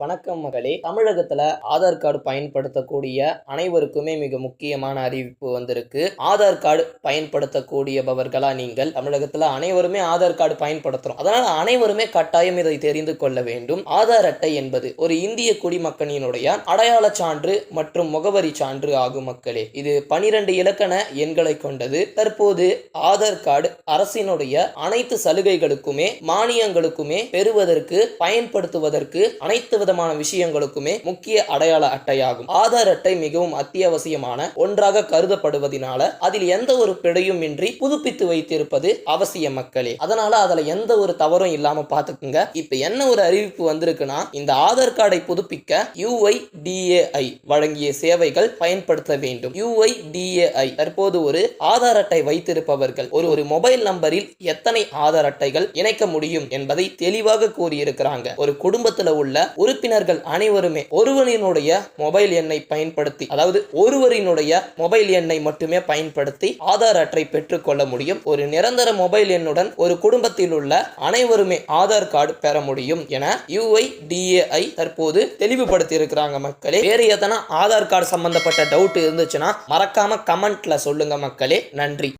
வணக்கம் மகளே. தமிழகத்துல ஆதார் கார்டு பயன்படுத்தக்கூடிய அனைவருக்குமே மிக முக்கியமான அறிவிப்பு வந்திருக்கு. ஆதார் கார்டு பயன்படுத்தக்கூடியபவர்களா நீங்கள்? தமிழகத்துல அனைவருமே ஆதார் கார்டு பயன்படுத்துறோம். அதனால அனைவருமே கட்டாயம் இதை தெரிந்து கொள்ள வேண்டும். ஆதார் அட்டை என்பது ஒரு இந்திய குடிமக்கனினுடைய அடையாள சான்று மற்றும் முகவரி சான்று ஆகும் மக்களே. இது பனிரெண்டு இலக்கண எண்களை கொண்டது. தற்போது ஆதார் கார்டு அரசினுடைய அனைத்து சலுகைகளுக்குமே மானியங்களுக்குமே பெறுவதற்கு பயன்படுத்துவதற்கு அனைத்து விதமான விஷயங்களுக்குமே முக்கிய அடையாள அட்டையாகும். ஆதார் அட்டை மிகவும் அத்தியாவசியமான ஒன்றாக கருதப்படுவதனால அதில் எந்த ஒரு பிழையும் இன்றி புதுப்பித்து வைத்திருப்பது அவசியம் மக்களே. அதனால அதுல எந்த ஒரு தவறும் இல்லாம பாத்துக்குங்க இப்ப என்ன ஒரு அறிவிப்பு வந்திருக்குன்னா இந்த ஆதார் கார்டை புதுப்பிக்க யூஐ டிஏஐ வழங்கிய சேவைகள் பயன்படுத்த வேண்டும். யூஐ டிஏஐ தற்போது ஒரு ஆதார் அட்டை வைத்திருப்பவர்கள் ஒரு ஒரு மொபைல் நம்பரில் எத்தனை ஆதார் அட்டைகள் இணைக்க முடியும் என்பதை தெளிவாக கூறியிருக்கிறாங்க. ஒரு குடும்பத்துல உள்ள உறுப்பினர்கள் அனைவருமே ஒருவரினுடைய மொபைல் எண்ணை பயன்படுத்தி அதாவது ஒருவரினுடைய மொபைல் எண்ணை மட்டுமே பயன்படுத்தி ஆதார் அட்டை பெற்றுக்கொள்ள முடியும். ஒரு நிரந்தர மொபைல் எண்ணுடன் ஒரு குடும்பத்தில் உள்ள அனைவருமே ஆதார் கார்டு பெற முடியும் என யூஐ டிஏஐ தற்போது தெளிவுபடுத்தி இருக்கிறாங்க மக்களே. வேறு எதனா ஆதார் கார்டு சம்பந்தப்பட்ட டவுட் இருந்துச்சுன்னா மறக்காம கமெண்ட்ல சொல்லுங்க மக்களே. நன்றி.